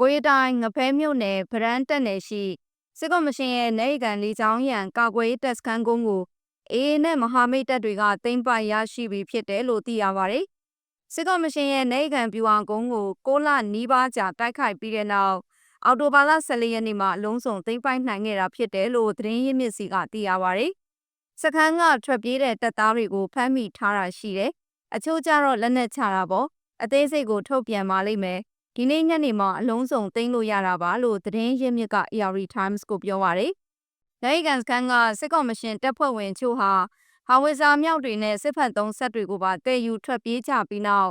ကွေးတိုင်းငဖဲမြို့နယ်ဗရန်တက်နယ်ရှိစစ်ကော်မရှင်ရဲ့နေကန်လီချောင်းရန်ကာကွယ်ရေးတပ်စခန်းကုန်းကိုအေအေနဲ့မဟာမိတ်တပ်တွေကသိမ်းပိုက်ရရှိပြီဖြစ်တယ်လို့သိရပါတယ်။စစ်ကော်မရှင်ရဲ့နေကန်ပြူအောင်ကုန်းကို6လနီးပါးကြာတိုက်ခိုက်ပြီးတဲ့နောက်အော်တိုဘာလ14ရက်နေ့မှာအလုံးစုံသိမ်းပိုက်နိုင်ခဲ့တာဖြစ်တယ်လို့သတင်းရင်းမြစ်စီကသိရပါတယ်။စခန်းကထွက်ပြေးတဲ့တပ်သားတွေကိုဖမ်းမိထားတာရှိတယ်။အချို့ကျတော့လက်နက်ချတာပေါ့အသေးစိတ်ကိုထုတ်ပြန်ပါလိမ့်မယ်။ ဒီနေ့ညနေမှာအလုံးစုံသိမ်းလို့ရတာပါလို့သတင်းရင်းမြစ်က AR Times ကိုပြောပါရယ်။နိုင်ကန်စကန်ကစစ်ကော်မရှင်တပ်ဖွဲ့ဝင်ချို့ဟာဟာဝစ်ဇာမြောက်တွေနဲ့စစ်ဖက်သုံးဆက်တွေကိုပါတည်ယူထွက်ပြေးကြပြီးနောက်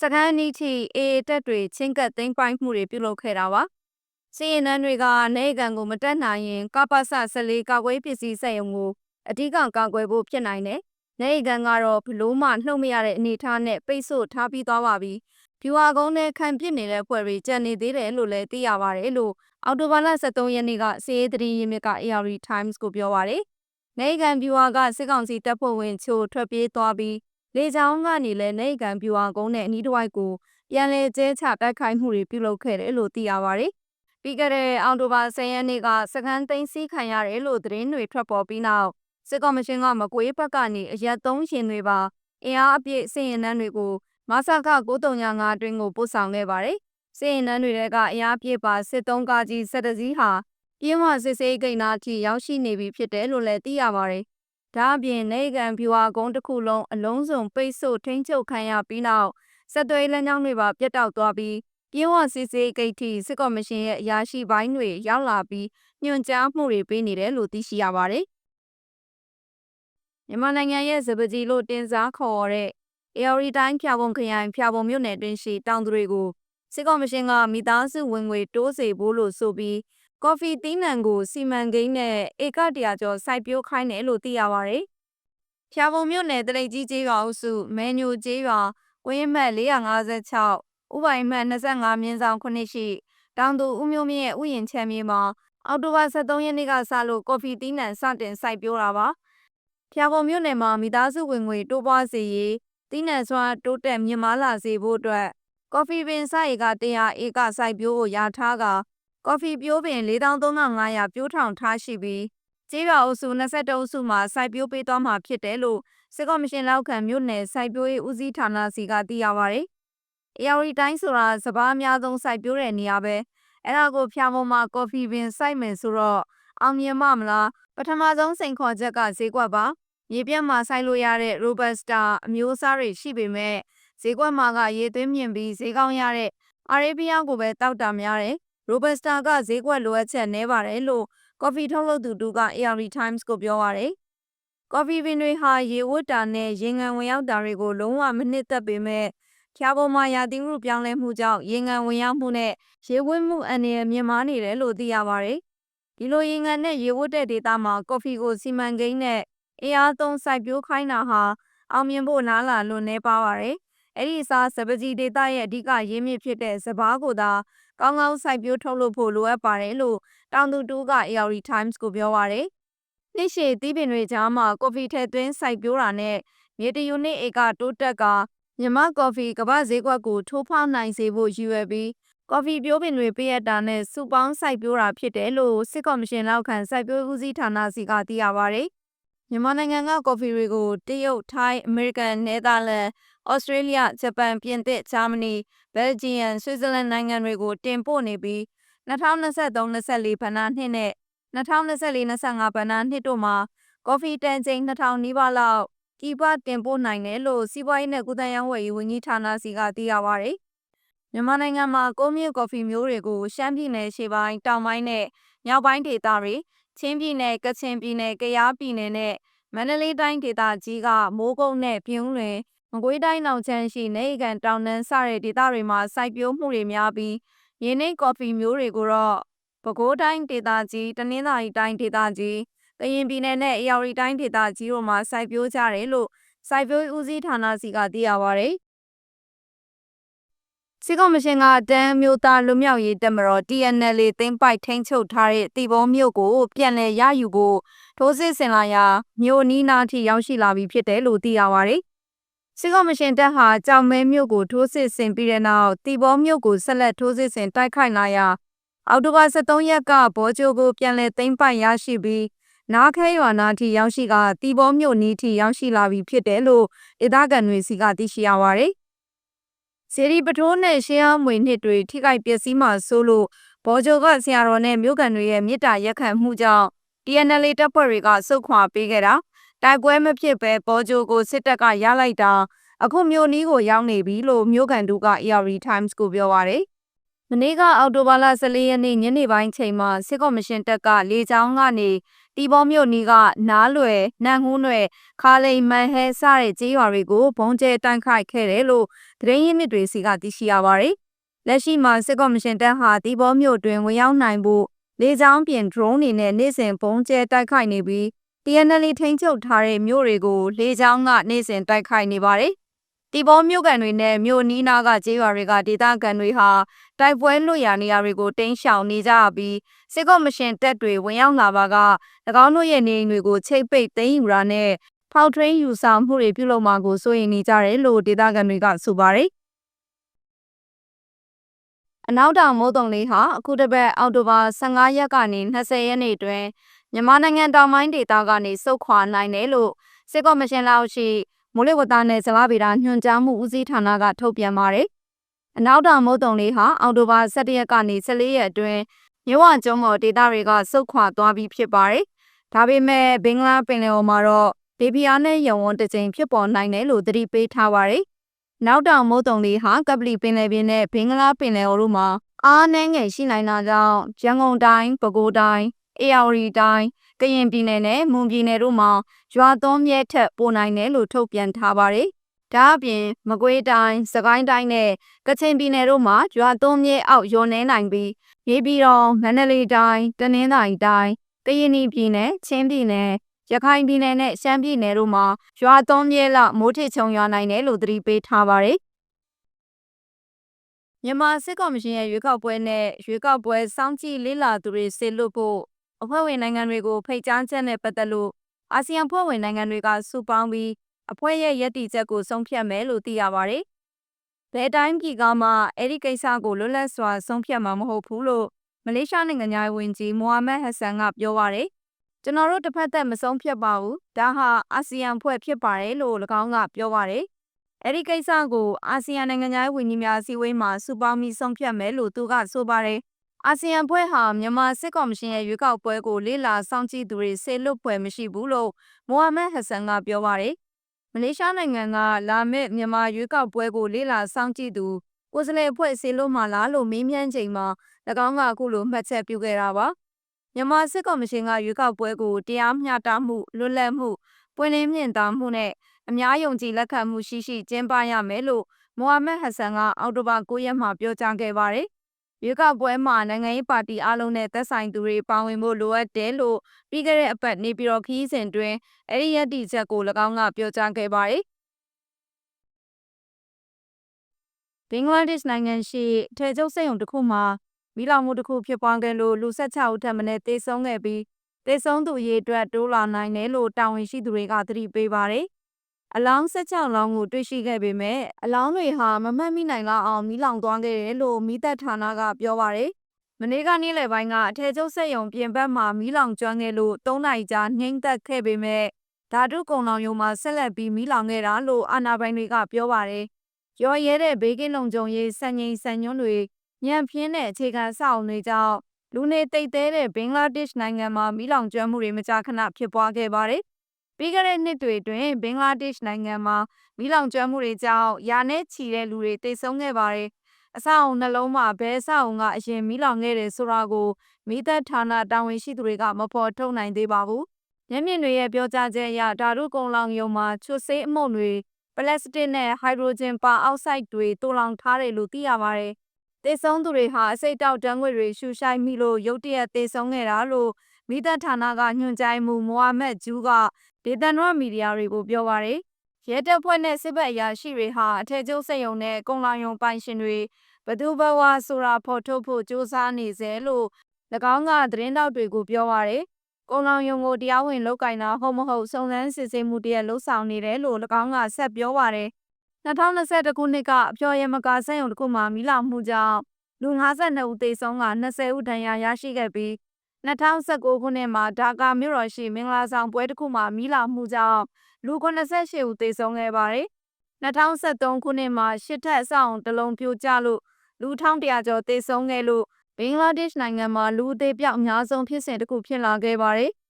စကန်နီချီအေတပ်တွေချင်းကပ်သိမ်းပိုက်မှုတွေပြုလုပ်ခဲ့တာပါ။စီရင်နှန်းတွေကနေကန်ကိုမတက်နိုင်ရင်ကပ္ပစ14ကာကွယ်ပစ္စည်းစက်ရုံကိုအဓိကကာကွယ်ဖို့ဖြစ်နိုင်တယ်။နေကန်ကတော့ဘလို့မှနှုတ်မရတဲ့အနေအထားနဲ့ပိတ်ဆို့ထားပြီးသွားပါပြီ။ ဖြူဟာကုန်းနဲ့ခံပစ်နေတဲ့ဖွဲ့တွေကြံနေသေးတယ်လို့လည်းသိရပါတယ်လို့အော်တိုဘာလ23ရက်နေ့ကစီးရေးသတင်းရင်းမြစ်က AR Times ကိုပြောပါတယ်။နေကန်ဖြူဟာကစစ်ကောင်စီတပ်ဖွဲ့ဝင်ချို့ထွက်ပြေးသွားပြီးလေကြောင်းကနေလည်းနေကန်ဖြူဟာကုန်းနဲ့အနီးတစ်ဝိုက်ကိုပြန်လည်ကျဲချတိုက်ခိုက်မှုတွေပြုလုပ်ခဲ့တယ်လို့သိရပါတယ်။ပြီးခဲ့တဲ့အော်တိုဘာ10ရက်နေ့ကစကန်သိန်းစီးခံရတယ်လို့သတင်းတွေထွက်ပေါ်ပြီးနောက်စစ်ကော်မရှင်ကမကွေးဘက်ကနေအရက်သုံးရှင်တွေပါအင်အားအပြည့်စည်ရင်နှန်းတွေကို မဆက935အတွင်းကိုပို့ဆောင်ခဲ့ပါတယ်။စည်ရင်နှန်းတွေကအင်အားပြည့်ပါစစ်သုံးကားကြီးစက်တစည်းဟာပြင်းဝစစ်စေးဂိတ်နာထိရောက်ရှိနေပြီဖြစ်တယ်လို့လည်းသိရပါတယ်။ဒါအပြင်နေကန်ဖြူဟာကုန်းတစ်ခုလုံးအလုံးစုံပိတ်ဆို့ထိန်းချုပ်ခံရပြီးနောက်စက်သွေးလမ်းကြောင်းတွေပါပြတ်တောက်သွားပြီးပြင်းဝစစ်စေးဂိတ်ထိစစ်ကော်မရှင်ရဲ့အရာရှိပိုင်းတွေရောက်လာပြီးညွှန်ကြားမှုတွေပေးနေတယ်လို့သိရှိရပါတယ်။မြန်မာနိုင်ငံရဲ့ဇပကြီးလို့တင်စားခေါ်တဲ့ AR တိုင်းဖြာပုံခရိုင်ဖြာပုံမြို့နယ်တွင်ရှိတောင်သူတွေကိုစစ်ကော်မရှင်ကမိသားစုဝင်ငွေတိုးစေဖို့လို့ဆိုပြီးကော်ဖီသီးနှံကိုစီမံကိန်းနဲ့ဧကတရာကျော်စိုက်ပျိုးခိုင်းတယ်လို့သိရပါဗျ။ဖြာပုံမြို့နယ်တလိတ်ကြီးကျေးရွာအုပ်စုမဲညိုကျေးရွာဝင်းမှတ်456ဥပိုင်မှတ်25မြင်းဆောင်9ရှိတောင်သူဦးမျိုးမြင့်ရဲ့ဥယျာဉ်ချမ်းမြေမှာအော်တိုဘာ23ရက်နေ့ကစလို့ကော်ဖီသီးနှံစတင်စိုက်ပျိုးတာပါ။ဖြာပုံမြို့နယ်မှာမိသားစုဝင်ငွေတိုးပွားစေရေး သီးနှံစွာတိုးတက်မြင့်မားလာစေဖို့အတွက်ကော်ဖီပင်စိုက်ဧက100ဧကစိုက်ပျိုးကိုရထားကကော်ဖီပြိုးပင်4300ပြိုးထောင်ထားရှိပြီးကျေးရွာအုပ်စု22အုပ်စုမှာစိုက်ပျိုးပေးသွားမှာဖြစ်တယ်လို့စစ်ကော်မရှင်လောက်ခံမြို့နယ်စိုက်ပျိုးရေးဦးစီးဌာနစီကသိရပါဗျ။အေယာရီတိုင်းဆိုတာစပားအများဆုံးစိုက်ပျိုးတဲ့နေရာပဲအဲ့ဒါကိုဖျာပုံမှာကော်ဖီပင်စိုက်မယ်ဆိုတော့အောင်မြင်မမလားပထမဆုံးစိန်ခေါ်ချက်ကဈေးကွက်ပါ ရေပြတ်မှာစိုက်လို့ရတဲ့ Robusta အမျိုးအစားတွေရှိပေမဲ့ဈေးကွက်မှာကရေသွင်းမြင့်ပြီးဈေးကောင်းရတဲ့ Arabia ကိုပဲတောက်တာများတယ်။ Robusta ကဈေးကွက်လိုအပ်ချက်နည်းပါတယ်လို့ကော်ဖီထုတ်လုပ်သူတူက AR Times ကိုပြောပါတယ်။ကော်ဖီပင်တွေဟာရေဝတ်တာနဲ့ရေငံဝင်ရောက်တာတွေကို လုံးဝမနစ်သက်ပေမဲ့ဖြာပေါ်မှာရာသီဥတုပြောင်းလဲမှုကြောင့် ရေငံဝင်ရောက်မှုနဲ့ ရေဝတ်မှုအန္တရာယ်မြင့်မားနေတယ်လို့ သိရပါတယ်။ဒီလိုရေငံနဲ့ရေဝတ်တဲ့ဒေသမှာ ကော်ဖီကို စီမံကိန်းနဲ့ အင်အားသုံးစိုက်ပျိုးခိုင်းတာဟာအောင်မြင်ဖို့နားလာလွန်နေပါပါတယ်။အဲ့ဒီအစားစပကြီးဒေသရဲ့အဓိကရင်းမြစ်ဖြစ်တဲ့စပားကိုသာကောင်းကောင်းစိုက်ပျိုးထုတ်လုပ်ဖို့လိုအပ်ပါတယ်လို့တောင်သူတူက AR Times ကိုပြောပါရယ်။နေ့ရှည်သီးပင်တွေကြားမှာကော်ဖီထဲသွင်းစိုက်ပျိုးတာနဲ့မြေတယူနစ်ဧကတိုးတက်ကမြမကော်ဖီကမ္ဘာဈေးကွက်ကိုထိုးဖောက်နိုင်စေဖို့ရည်ရွယ်ပြီးကော်ဖီပြိုးပင်တွေပေးရတာနဲ့စုပေါင်းစိုက်ပျိုးတာဖြစ်တယ်လို့စစ်ကော်မရှင်လောက်ခံစိုက်ပျိုးဦးစီးဌာနစီကသိရပါဗျ။ မြန်မာနိုင်ငံကကော်ဖီတွေကိုတရုတ်၊ထိုင်း၊အမေရိကန်၊နယ်သာလန်၊ဩစတြေးလျ၊ဂျပန်၊ပြင်သစ်၊ဂျာမနီ၊ဘယ်လ်ဂျီယံ၊ဆွစ်ဇာလန်နိုင်ငံတွေကိုတင်ပို့နေပြီး2023-24ဘဏ္ဍာနှစ်နဲ့2024-25ဘဏ္ဍာနှစ်တို့မှာကော်ဖီတန်ချိန်2000နီးပါးလောက်ကိပတင်ပို့နိုင်တယ်လို့စီးပွားရေးနဲ့ကုသရေးဝန်ကြီးဝန်ကြီးဌာနစီကသိရပါဗျ။မြန်မာနိုင်ငံမှာကုန်းမြင့်ကော်ဖီမျိုးတွေကိုရှမ်းပြည်နယ်ရှေ့ပိုင်းတောင်ပိုင်းနဲ့မြောက်ပိုင်းဒေသတွေ ချင်းပြည်နယ်ကချင်ပြည်နယ်ကယားပြည်နယ်နဲ့မန္တလေးတိုင်းဒေသကြီးကမိုးကုတ်နဲ့ပြုံးလွင်မကွေးတိုင်းနောက်ချမ်းရှိနေကန်တောင်တန်းစတဲ့ဒေသတွေမှာစိုက်ပျိုးမှုတွေများပြီးရင်းနှိပ်ကော်ဖီမျိုးတွေကိုတော့ပဲခူးတိုင်းဒေသကြီးတနင်္သာရီတိုင်းဒေသကြီးကရင်ပြည်နယ်နဲ့အေရဝတီတိုင်းဒေသကြီးတို့မှာစိုက်ပျိုးကြတယ်လို့စိုက်ပျိုးဦးစီးဌာနစီကသိရပါဗျ။ စီကောမရှင်ကတန်းမျိုးသားလူမျိုးရေးတက်မတော် TNL သိမ်းပိုက်ထိန်းချုပ်ထားတဲ့တီဘောမြို့ကိုပြန်လည်ရယူဖို့ထိုးစစ်ဆင်လာရာမြို့နီးနားထိရောက်ရှိလာပြီဖြစ်တယ်လို့သိရပါဗျ။စစ်ကော်မရှင်တပ်ဟာကြောင်မဲမြို့ကိုထိုးစစ်ဆင်ပြီးတဲ့နောက်တီဘောမြို့ကိုဆက်လက်ထိုးစစ်ဆင်တိုက်ခိုက်လာရာအောက်တိုဘာ23ရက်ကဘောဂျိုကိုပြန်လည်သိမ်းပိုက်ရရှိပြီးနားခဲရွာနာထိရောက်ရှိကတီဘောမြို့နီးထိရောက်ရှိလာပြီဖြစ်တယ်လို့ဒေသခံတွေစီကသိရှိရပါတယ်။ စီရီပထိုးနဲ့ရှင်းအောင်မွေနှစ်တွေထိခိုက်ပျက်စီးမှဆိုလို့ဘောဂျိုကဆရာတော်နဲ့မြို့ကန်တွေရဲ့မြစ်တာရက်ခံမှုကြောင့် TNL တပ်ဖွဲ့တွေကစုတ်ခွာပေးခဲ့တာတိုက်ပွဲမဖြစ်ပဲဘောဂျိုကိုစစ်တပ်ကရလိုက်တာအခုမြို့နီးကိုရောက်နေပြီလို့မြို့ကန်တို့က AR Times ကိုပြောပါရယ်မနေ့ကအော်တိုဘာလ14ရက်နေ့ညနေပိုင်းချိန်မှာစစ်ကော်မရှင်တပ်ကလေကြောင်းကနေ တီဘောမြို့နီးကနားလွယ်နန်ဟူးနွယ်ခါလိန်မန်ဟဲစတဲ့ကြေးရွာတွေကိုဘုံကျဲတိုက်ခိုက်ခဲ့တယ်လို့သတင်းရင်းမြစ်တွေစီကသိရှိရပါရယ်လက်ရှိမှာစစ်ကော်မရှင်တပ်ဟာတီဘောမြို့တွင်ဝင်ရောက်နိုင်ဖို့လေကြောင်းပြင် drone တွေနဲ့နေ့စဉ်ဘုံကျဲတိုက်ခိုက်နေပြီး TNL ထိန်းချုပ်ထားတဲ့မြို့တွေကိုလေကြောင်းကနေ့စဉ်တိုက်ခိုက်နေပါတယ်။ တီဘောမြို့ကန်တွေနဲ့မြို့နီးနားကကျေးရွာတွေကဒေသခံတွေဟာတိုက်ပွဲလွတ်ရာနေရာတွေကိုတင်းရှောင်နေကြပြီးစစ်ကော်မရှင်တပ်တွေဝင်ရောက်လာပါက၎င်းတို့ရဲ့နေအိမ်တွေကိုချိတ်ပိတ်သိမ်းယူတာနဲ့ဖောက်ထွင်းယူဆောင်မှုတွေပြုလုပ်မှာကိုစိုးရိမ်နေကြတယ်လို့ဒေသခံတွေကဆိုပါတယ်။အနောက်တောင်မိုးတုံလေးဟာအခုတစ်ပတ်အောက်တိုဘာ15ရက်ကနေ20ရက်နေ့တွင်မြန်မာနိုင်ငံတောင်ပိုင်းဒေသကနေစုတ်ခွာနိုင်တယ်လို့စစ်ကော်မရှင်လောက်ရှိ မိုးလေဝသနဲ့ဇလဗေဒညွှန်ကြားမှုဦးစီးဌာနကထုတ်ပြန်ပါတယ်။အနောက်တောင်မိုးတုံလေးဟာအောက်တိုဘာ17ရက်ကနေ14ရက်အတွင်းမြဝကျွန်းပေါ်ဒေသတွေကစုတ်ခွာသွားပြီးဖြစ်ပါတယ်။ဒါပေမဲ့ဘင်္ဂလားပင်လယ်အော်မှာတော့ဒေဗီယာနဲ့ယုံဝန်းတစ်ကြိမ်ဖြစ်ပေါ်နိုင်တယ်လို့သတိပေးထားပါတယ်။နောက်တောင်မိုးတုံလေးဟာကပလီပင်လယ်ပြင်နဲ့ဘင်္ဂလားပင်လယ်အော်တို့မှာအားနည်းငယ်ရှိနိုင်တာကြောင့်ရန်ကုန်တိုင်းပဲခူးတိုင်း အေရဝတီတိုင်းကရင်ပြည်နယ်နဲ့မွန်ပြည်နယ်တို့မှာရွာသွန်းမြဲထက်ပိုနိုင်တယ်လို့ထုတ်ပြန်ထားပါတယ်။ဒါအပြင်မကွေးတိုင်း၊စကိုင်းတိုင်းနဲ့ကချင်ပြည်နယ်တို့မှာရွာသွန်းမြဲအောက်ရွံနေနိုင်ပြီးမြေပြည်တော်မန္တလေးတိုင်း၊တနင်္သာရီတိုင်း၊ကရင်ပြည်နယ်၊ချင်းပြည်နယ်ရခိုင်ပြည်နယ်နဲ့ရှမ်းပြည်နယ်တို့မှာရွာသွန်းမြဲလောက်မိုးထစ်ချုံရွာနိုင်တယ်လို့သတိပေးထားပါတယ်မြန်မာစစ်ကော်မရှင်ရဲ့ရွေးကောက်ပွဲနဲ့ရွေးကောက်ပွဲစောင့်ကြည့်လေ့လာသူတွေဆေလွတ်ဖို့ အဖွဲ့ဝင်နိုင်ငံတွေကိုဖိတ်ကြားချက်နဲ့ပတ်သက်လို့အာဆီယံဖွဲ့ဝင်နိုင်ငံတွေကစုပေါင်းပြီးအဖွဲ့ရဲ့ရည်တည်ချက်ကိုဆုံးဖြတ်မယ်လို့သိရပါတယ်။ဘယ်တိုင်းပြည်ကမှအဲ့ဒီကိစ္စကိုလွတ်လပ်စွာဆုံးဖြတ်မှာမဟုတ်ဘူးလို့မလေးရှားနိုင်ငံသားဝန်ကြီးမိုဟာမက်ဟဆန်ကပြောပါတယ်။ကျွန်တော်တို့တစ်ဖက်သက်မဆုံးဖြတ်ပါဘူး။ဒါဟာအာဆီယံဖွဲ့ဖြစ်ပါတယ်လို့၎င်းကပြောပါတယ်။အဲ့ဒီကိစ္စကိုအာဆီယံနိုင်ငံသားဝန်ကြီးများအစည်းအဝေးမှာစုပေါင်းပြီးဆုံးဖြတ်မယ်လို့သူကဆိုပါတယ်။ အာဆီယံဖွဲ့ဟာမြန်မာစစ်ကော်မရှင်ရဲ့ရွေးကောက်ပွဲကိုလေ့လာစောင့်ကြည့်သူတွေဆေလွတ်ပွဲမရှိဘူးလို့မိုဟာမက်ဟဆန်ကပြောပါတယ်။မလေးရှားနိုင်ငံကလာမယ့်မြန်မာရွေးကောက်ပွဲကိုလေ့လာစောင့်ကြည့်သူကိုယ်စားလှယ်အဖွဲ့ဆေလွတ်မှလားလို့မေးမြန်းချိန်မှာ၎င်းကအခုလိုမှတ်ချက်ပြုခဲ့တာပါ။မြန်မာစစ်ကော်မရှင်ကရွေးကောက်ပွဲကိုတရားမျှတမှုလွတ်လပ်မှုပွင့်လင်းမြင့်သာမှုနဲ့အများယုံကြည်လက်ခံမှုရှိရှိကျင်းပရမယ်လို့မိုဟာမက်ဟဆန်ကအောက်တိုဘာ9ရက်မှာပြောကြားခဲ့ပါတယ်။ ရွေးကောက်ပွဲမှာနိုင်ငံရေးပါတီအလုံးနဲ့သက်ဆိုင်သူတွေပါဝင်ဖို့လိုအပ်တယ်လို့ပြီးခဲ့တဲ့အပတ်နေပြည်တော်ခီးစဉ်တွင်အဲ့ဒီရည်တည်ချက်ကို၎င်းကပြောကြားခဲ့ပါတယ်။ဘင်္ဂလားဒေ့ရှ်နိုင်ငံရှိထေကျုပ်စိတ်ုံတစ်ခုမှာမိလောင်မှုတစ်ခုဖြစ်ပွားခဲ့လို့လူ16ဦးထပ်မံတေဆုံးခဲ့ပြီးတေဆုံးသူအရေအတွက်တိုးလာနိုင်တယ်လို့တာဝန်ရှိသူတွေကသတိပေးပါတယ် အလောင်း16လောင်းကိုတွေ့ရှိခဲ့ပေမဲ့အလောင်းတွေဟာမမှတ်မိနိုင်လောက်အောင်မီးလောင်သွားခဲ့တယ်လို့မိသက်ဌာနကပြောပါရယ်မနေ့ကနေ့လယ်ပိုင်းကအထည်ချုပ်ဆက်ယုံပြင်ပမှာမီးလောင်ကျွမ်းခဲ့လို့၃နိုင်ကြာနှိမ့်သက်ခဲ့ပေမဲ့ဓာတုကုံလောင်ယုံမှာဆက်လက်ပြီးမီးလောင်ခဲ့တာလို့အာဏာပိုင်တွေကပြောပါရယ်ရော်ရဲတဲ့ဘေးကင်းလုံခြုံရေးစံငိမ်စံညွှန်းတွေညံပြင်းတဲ့အခြေခံအဆောက်အုံတွေကြောင့်လူနေတိတ်သေးတဲ့ဘင်္ဂလားဒေ့ရှ်နိုင်ငံမှာမီးလောင်ကျွမ်းမှုတွေမကြာခဏဖြစ်ပွားခဲ့ပါတယ် ပြီးခဲ့တဲ့နှစ်တွေတွင်ဘင်္ဂလားဒေ့ရှ်နိုင်ငံမှာမီးလောင်ကျွမ်းမှုတွေကြောင့်ယာနဲ့ချီတဲ့လူတွေတိတ်ဆုံးခဲ့ပါတယ်။အဆောက်အုံနှလုံးမှာဘဲအဆောက်အုံကအရင်မီးလောင်ခဲ့တယ်ဆိုတာကိုမိသက်ဌာနတာဝန်ရှိသူတွေကမဖော်ထုတ်နိုင်သေးပါဘူး။မျက်မြင်တွေရဲ့ပြောကြားချက်အရဓာတုကုံလောင်ယုံမှာချွတ်ဆေးအမှုန့်တွေပလတ်စတစ်နဲ့ဟိုက်ဒရိုဂျင်ပါအောက်ဆိုက်တွေတူလောင်ထားတယ်လို့သိရပါတယ်။တေဆုံးသူတွေဟာအစိတ်တောက်တန်းငွေတွေရှူရှိုက်မိလို့ရုတ်တရက်တေဆုံးခဲ့တာလို့ မိသက်ဌာနကညွှန်ကြားမှုမိုဟာမက်ဂျူးကဒေသနွမီဒီယာတွေကိုပြောပါရယ်ရဲတပ်ဖွဲ့နဲ့စစ်ဘက်အရာရှိတွေဟာအထက်ကျုပ်စက်ရုံနဲ့ကုံလောင်ယုံပိုင်ရှင်တွေဘသူဘဝဆိုတာဖော်ထုတ်ဖို့စ조사နေစေလို့၎င်းကသတင်းတောက်တွေကိုပြောပါရယ်ကုံလောင်ယုံကိုတရားဝင်လောက်ကင်တာဟုတ်မဟုတ်စုံစမ်းစစ်ဆေးမှုတရက်လှုပ်ဆောင်နေတယ်လို့၎င်းကဆက်ပြောပါရယ်2021ခုနှစ်ကအဖျော်ရည်မကာစက်ရုံတစ်ခုမှာမိလောင်မှုကြောင့်လူ52ဦးသေဆုံးက20ဦးဒဏ်ရာရရှိခဲ့ပြီး 2019ခုနှစ်မှာဒါကာမြို့တော်ရှိမင်္ဂလာဆောင်ပွဲတစ်ခုမှာမိလောင်မှုကြောင့်လူ88ဦးသေဆုံးခဲ့ပါတယ်။2023ခုနှစ်မှာရှစ်ထပ်အဆောင်တစ်လုံးပြိုကျလို့လူ1100ကျော်သေဆုံးခဲ့လို့ဘင်္ဂလားဒေ့ရှ်နိုင်ငံမှာလူအသေးပြောက်အများဆုံးဖြစ်စဉ်တစ်ခုဖြစ်လာခဲ့ပါတယ်။